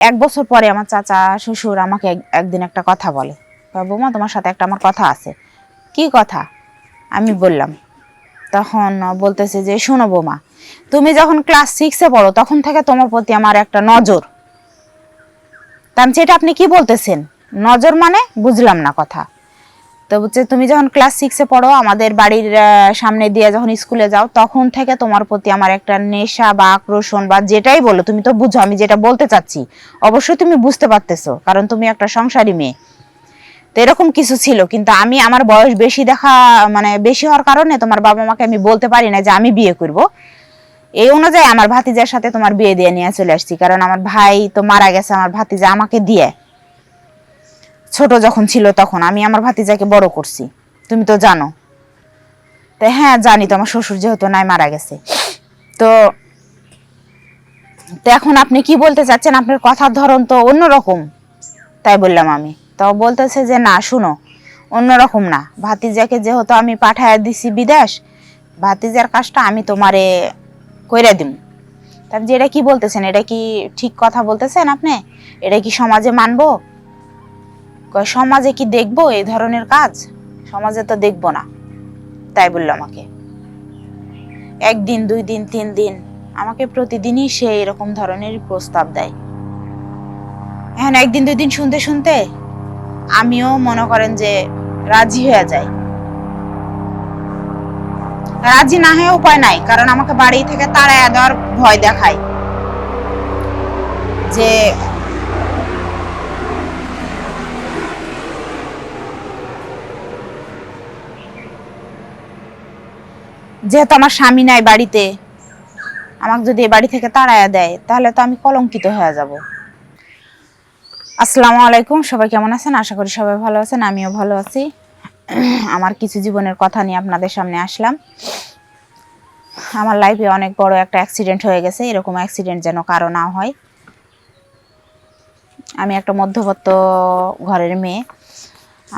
এক বছর পরে আমার চাচা, শ্বশুর আমাকে এক- একদিন একটা কথা বলে। বৌমা, তোমার সাথে একটা আমার কথা আছে। কি কথা? আমি বললাম। তখন বলতেছে যে, শোনো বৌমা, তুমি যখন ক্লাস সিক্সে পড়ো, তখন থেকে তোমার প্রতি আমার একটা নজর। তার সেটা আপনি কি বলতেছেন? নজর মানে বুঝলাম না কথা। তো হচ্ছে তুমি যখন ক্লাস সিক্সে পড়ো, আমাদের বাড়ির সামনে দিয়ে যখন স্কুলে যাও, তখন থেকে তোমার প্রতি আমার একটা নেশা বা আকর্ষণ বা যেটাই বলো, তুমি তো বুঝো আমি যেটা বলতে চাচ্ছি। অবশ্যই তুমি বুঝতে পারতেছো, কারণ তুমি একটা সংসারী মেয়ে। তো এরকম কিছু ছিল, কিন্তু আমি আমার বয়স বেশি দেখা মানে বেশি হওয়ার কারণে তোমার বাবা মাকে আমি বলতে পারি না যে আমি বিয়ে করব। এই অনুযায়ী আমার ভাতিজার সাথে তোমার বিয়ে দিয়ে নিয়ে চলে আসছি, কারণ আমার ভাই তো মারা গেছে, আমার ভাতিজা আমাকে দিয়ে। ছোট যখন ছিল তখন, আমি আমার ভাতিজাকে বড় করছি। তুমি তো জানো। তো হ্যাঁ জানি তো, আমার শ্বশুর যেহেতু নাই, মারা গেছে। তো তো এখন আপনি কি বলতে চাচ্ছেন? আপনার কথার ধরন তো অন্যরকম, তাই বললাম আমি। তো বলতেছে যে, না, শুনো, অন্যরকম না। ভাতিজাকে যেহেতু আমি পাঠায় দিছি বিদেশ, ভাতিজার কাজটা আমি তোমারে কইরা দিম। তার যে এটা কি বলতেছেন? এটা কি ঠিক কথা বলতেছেন আপনি? এটা কি সমাজে মানবো? সমাজে কি দেখব এই ধরনের কাজ? সমাজে তো দেখব না। তাই বলল আমাকে। একদিন, দুই দিন, তিন দিন আমাকে প্রতিদিনই সে এরকম ধরনের প্রস্তাব দেয়। এখন একদিন, দুই দিন শুনতে শুনতে আমিও মনে করেন যে রাজি হয়ে যাই। রাজি না হয়ে উপায় নাই, কারণ আমাকে বাড়ি থেকে তাড়ায় দেওয়ার ভয় দেখায় যে যেহেতু আমার স্বামী নাই বাড়িতে, আমাকে যদি এ বাড়ি থেকে তাড়ায়া দেয়, তাহলে তো আমি কলঙ্কিত হয়ে যাব। আসসালামু আলাইকুম, সবাই কেমন আছেন? আশা করি সবাই ভালো আছেন, আমিও ভালো আছি। আমার কিছু জীবনের কথা নিয়ে আপনাদের সামনে আসলাম। আমার লাইফে অনেক বড় একটা অ্যাক্সিডেন্ট হয়ে গেছে, এরকম অ্যাক্সিডেন্ট যেন কারও না হয়। আমি একটা মধ্যবর্ত ঘরের মেয়ে,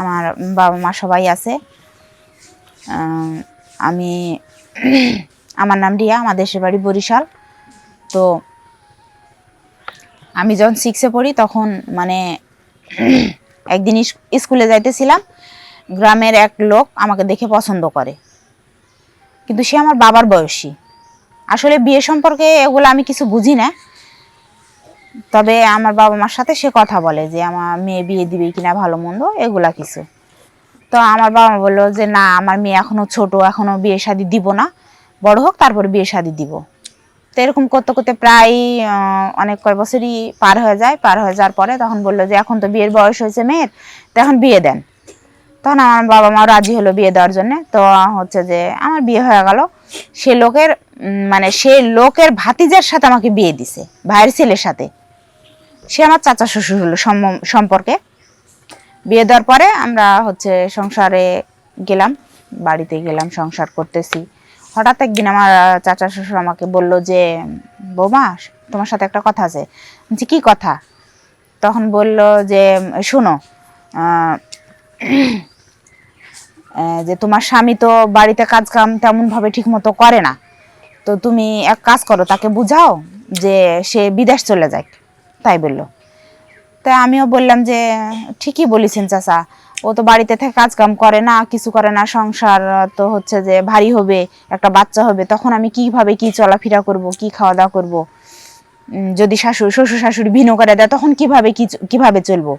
আমার বাবা মা সবাই আছে। আমি আমার নাম রিয়া, আমার দেশের বাড়ি বরিশাল। তো আমি যখন সিক্সে পড়ি, তখন মানে একদিন স্কুলে যাইতেছিলাম, গ্রামের এক লোক আমাকে দেখে পছন্দ করে। কিন্তু সে আমার বাবার বয়সী। আসলে বিয়ে সম্পর্কে এগুলো আমি কিছু বুঝি না। তবে আমার বাবা মার সাথে সে কথা বলে যে, আমার মেয়ে বিয়ে দিবে কিনা ভালো মন্দ? এগুলা কিছু। তো আমার বাবা বলল যে, না, আমার মেয়ে এখনও ছোট, এখনও বিয়ে শাদি দিব না। বড় হোক, তারপর বিয়ে শাদি দিব। তো এরকম করতে করতে প্রায় অনেক কয় বছরই পার হয়ে যায়। পার হয়ে যাওয়ার পরে তখন বলল যে, এখন তো বিয়ের বয়স হয়েছে মেয়ের, তো এখন বিয়ে দেন। তখন আমার বাবা মা রাজি হলো বিয়ে দেওয়ার জন্য। তো হচ্ছে যে, আমার বিয়ে হয়ে গেল। সে লোকের মানে সে লোকের ভাতিজার সাথে আমাকে বিয়ে দিছে, ভাইয়ের ছেলের সাথে। সে আমার চাচা শ্বশুর হলো সম- সম্পর্কে। বিয়ে দেওয়ার পরে আমরা হচ্ছে সংসারে গেলাম, বাড়িতে গেলাম, সংসার করতেছি। হঠাৎ একদিন আমার চাচা শ্বশুর আমাকে বলল যে, বৌমা, তোমার সাথে একটা কথা আছে। যে কি কথা? তখন বলল যে, শোনো যে তোমার স্বামী তো বাড়িতে কাজ কাম ঠিক মতো করে না। তো তুমি এক কাজ করো, তাকে বুঝাও যে সে বিদেশ চলে যায় তাই বলল। তাই আমিও বললাম যে, ঠিকই বলেছেন চাচা। ও তো বাড়িতে থেকে কাজ কাম করে না, কিছু করে না, সংসার তো হচ্ছে যে ভারী হবে, একটা বাচ্চা হবে, তখন আমি কীভাবে কি চলাফেরা করব, কি খাওয়া দাওয়া করব যদি শাশুড়ি, শ্বশুর শাশুড়ি ভিন্ন করে দেয়, তখন কীভাবে কি কীভাবে চলবো?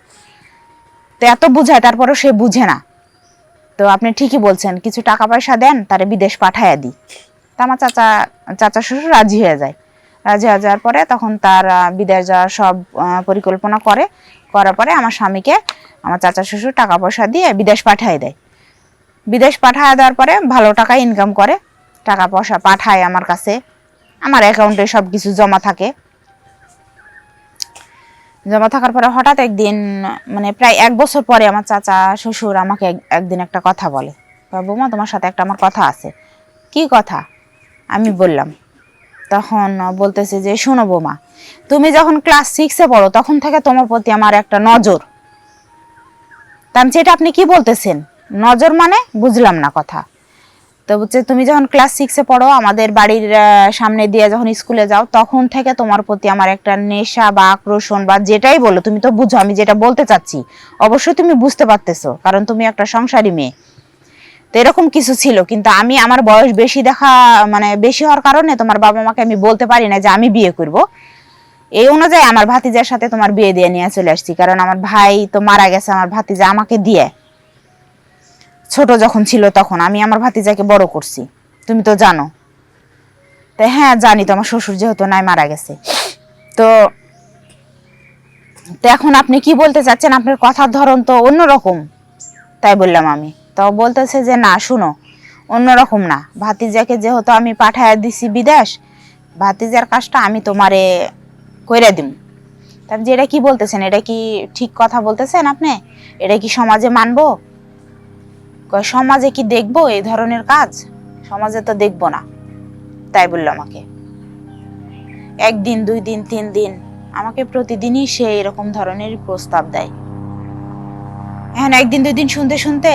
তো এত বুঝায়, তারপরেও সে বুঝে না। তো আপনি ঠিকই বলছেন, কিছু টাকা পয়সা দেন, তারে বিদেশ পাঠাইয়া দিই। তা আমার চাচা চাচা শ্বশুর রাজি হয়ে যায়। হয়ে যাওয়ার পরে তখন তার বিদেশ যাওয়ার সব পরিকল্পনা করে। করার পরে আমার স্বামীকে, আমার চাচা শ্বশুর টাকা পয়সা দিয়ে বিদেশ পাঠিয়ে দেয়। বিদেশ পাঠিয়ে দেওয়ার পরে ভালো টাকা ইনকাম করে, টাকা পয়সা পাঠায় আমার কাছে। আমার অ্যাকাউন্টে সব কিছু জমা থাকে। জমা থাকার পরে হঠাৎ একদিন মানে প্রায় এক বছর পরে আমার চাচা শ্বশুর আমাকে এক- একদিন একটা কথা বলে। বৌমা তোমার সাথে একটা আমার কথা আছে। কি কথা? আমি বললাম তখন বলতেছে যে, শোনো বৌমা, তুমি যখন ক্লাস সিক্সে পড়ো, তখন থেকে তোমার প্রতি আমার একটা নজর। তার সেটা আপনি কি বলতেছেন? নজর মানে বুঝলাম না কথা। তো হচ্ছে তুমি যখন ক্লাস সিক্সে পড়ো, আমাদের বাড়ির সামনে দিয়ে যখন স্কুলে যাও, তখন থেকে তোমার প্রতি আমার একটা নেশা বা আকর্ষণ বা যেটাই বলো, তুমি তো বুঝো, আমি যেটা বলতে চাচ্ছি, অবশ্যই তুমি বুঝতে পারতেছো, কারণ তুমি একটা সংসারী মেয়ে। তো এরকম কিছু ছিল, কিন্তু আমি আমার বয়স বেশি দেখা মানে বেশি হওয়ার কারণে তোমার বাবা মাকে আমি বলতে পারি না যে আমি বিয়ে করব। এই অনুযায়ী আমার ভাতিজার সাথে তোমার বিয়ে দিয়ে নিয়ে চলে আসছি, কারণ আমার ভাই তো মারা গেছে, আমার ভাতিজা আমাকে দিয়ে। ছোট যখন ছিল তখন আমি আমার ভাতিজাকে বড় করছি, তুমি তো জানো। তো হ্যাঁ জানি তো আমার শ্বশুর যেহেতু নাই, মারা গেছে। তো তো এখন আপনি কি বলতে চাচ্ছেন? আপনার কথার ধরন তো অন্যরকম, তাই বললাম আমি। তো বলতেছে যে, না, শুনো, অন্যরকম না। ভাতিজাকে যেহেতু আমি পাঠায় দিছি বিদেশ, ভাতিজার কাজটা আমি তোমারে কইরা দিম। তার যে এটা কি বলতেছেন? এটা কি ঠিক কথা বলতেছেন আপনি? এটা কি সমাজে মানবো? সমাজে কি দেখব এই ধরনের কাজ? সমাজে তো দেখব না। তাই বলল আমাকে। একদিন, দুই দিন, তিন দিন আমাকে প্রতিদিনই সে এরকম ধরনের প্রস্তাব দেয়। এখন একদিন, দুই দিন শুনতে শুনতে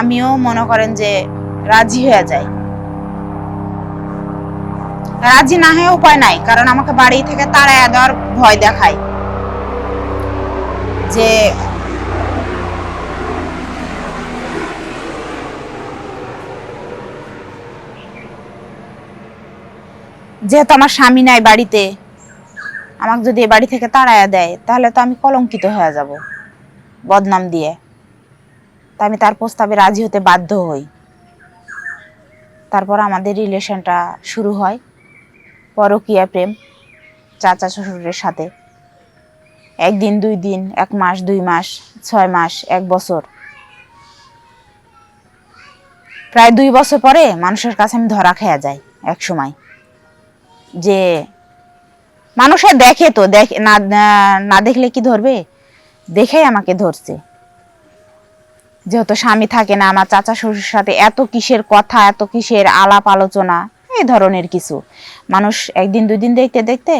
আমিও মনে করেন যে রাজি হয়ে যাই। রাজি না হয়ে উপায় নাই, কারণ আমাকে বাড়ি থেকে তাড়ায় দেওয়ার ভয় দেখায়। যে যেহেতু আমার স্বামী নাই বাড়িতে, আমাকে যদি এ বাড়ি থেকে তাড়ায়া দেয়, তাহলে তো আমি কলঙ্কিত হয়ে যাব, বদনাম দিয়ে। তা আমি তার প্রস্তাবে রাজি হতে বাধ্য হই। তারপর আমাদের রিলেশনটা শুরু হয় পরকীয়া প্রেম, চাচা শ্বশুরের সাথে। একদিন, দুই দিন, এক মাস, দুই মাস, ছয় মাস, এক বছর। প্রায় দুই বছর পরে মানুষের কাছে আমি ধরা খেয়া যাই এক সময়। যে মানুষে দেখে তো, দেখে না- না দেখলে কি ধরবে? দেখেই আমাকে ধরছে। যেহেতু স্বামী থাকে না, আমার চাচা শ্বশুর সাথে এত কিসের কথা, এত কিসের আলাপ আলোচনা, এই ধরনের কিছু। মানুষ একদিন দুই দিন দেখতে দেখতে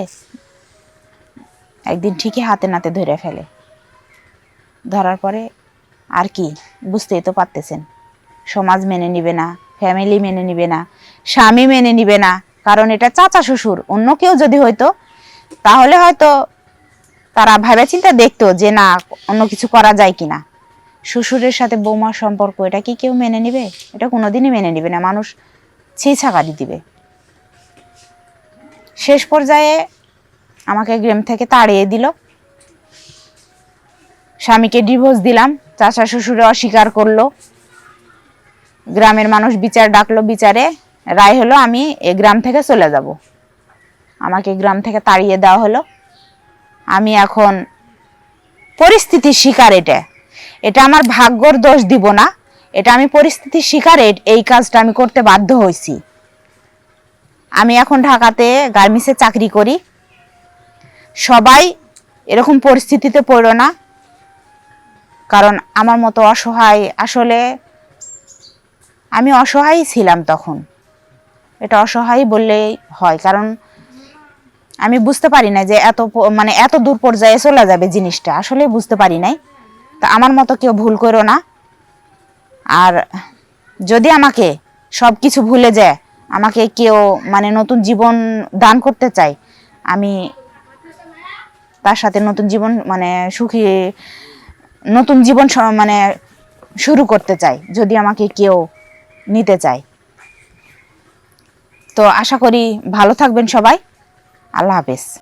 একদিন ঠিকই হাতে নাতে ধরে ফেলে। ধরার পরে আর কি, বুঝতেই তো পারতেছেন। সমাজ মেনে নিবে না, ফ্যামিলি মেনে নিবে না, স্বামী মেনে নিবে না, কারণ এটা চাচা শ্বশুর, অন্য কেউ যদি হয়তো তাহলে হয়তো তারা ভাবে চিন্তা দেখতো যে না, অন্য কিছু করা যায় কিনা। শ্বশুরের সাথে বৌমার সম্পর্ক, এটা কি কেউ মেনে নিবে? এটা কোনোদিনই মেনে নিবে না। মানুষ ছিছাকারি দিবে। শেষ পর্যায়ে আমাকে গ্রাম থেকে তাড়িয়ে দিল। স্বামীকে ডিভোর্স দিলাম। চাচা শ্বশুরে অস্বীকার করল। গ্রামের মানুষ বিচার ডাকলো বিচারে। রায় হলো, আমি এ গ্রাম থেকে চলে যাব। আমাকে গ্রাম থেকে তাড়িয়ে দেওয়া হলো। আমি এখন পরিস্থিতির শিকার এটা। এটা আমার ভাগ্যর দোষ দিব না। এটা আমি পরিস্থিতির শিকার এই কাজটা আমি করতে বাধ্য হয়েছি। আমি এখন ঢাকাতে গার্মেন্টসে চাকরি করি। সবাই এরকম পরিস্থিতিতে পড়ো না। কারণ আমার মতো অসহায়, আসলে আমি অসহায় ছিলাম তখন। এটা অসহায় বললেই হয়, কারণ আমি বুঝতে পারি না যে এত মানে এত দূর পর্যায়ে চলে যাবে জিনিসটা। আসলে বুঝতে পারি নাই। তা আমার মতো কেউ ভুল করো না। আর যদি আমাকে সব কিছু ভুলে যায়, আমাকে কেউ মানে নতুন জীবন দান করতে চায়, আমি তার সাথে নতুন জীবন মানে সুখী, নতুন জীবন মানে শুরু করতে চাই, যদি আমাকে কেউ নিতে চায়। তো আশা করি ভালো থাকবেন সবাই। আল্লাহ হাফেজ।